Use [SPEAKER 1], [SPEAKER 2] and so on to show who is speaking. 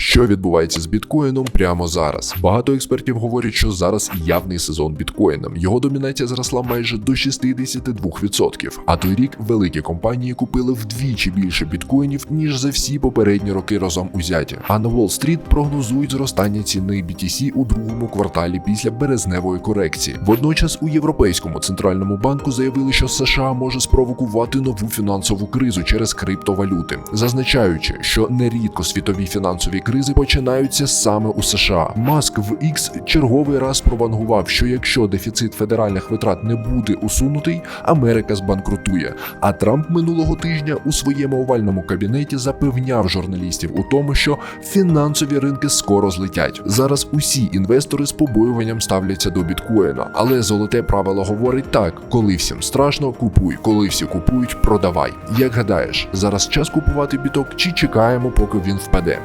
[SPEAKER 1] Що відбувається з біткоїном прямо зараз? Багато експертів говорять, що зараз явний сезон біткоїном. Його домінація зросла майже до 62%. А той рік великі компанії купили вдвічі більше біткоїнів, ніж за всі попередні роки разом узяті. А на Уолл-стріт прогнозують зростання ціни BTC у другому кварталі після березневої корекції. Водночас у Європейському центральному банку заявили, що США може спровокувати нову фінансову кризу через криптовалюти, зазначаючи, що нерідко світові фінансові кризи починаються саме у США. Маск в X черговий раз провангував, що якщо дефіцит федеральних витрат не буде усунутий, Америка збанкрутує. А Трамп минулого тижня у своєму овальному кабінеті запевняв журналістів у тому, що фінансові ринки скоро злетять. Зараз усі інвестори з побоюванням ставляться до біткоїна, але золоте правило говорить так: коли всім страшно, купуй, коли всі купують, продавай. Як гадаєш, зараз час купувати біток чи чекаємо, поки він впаде?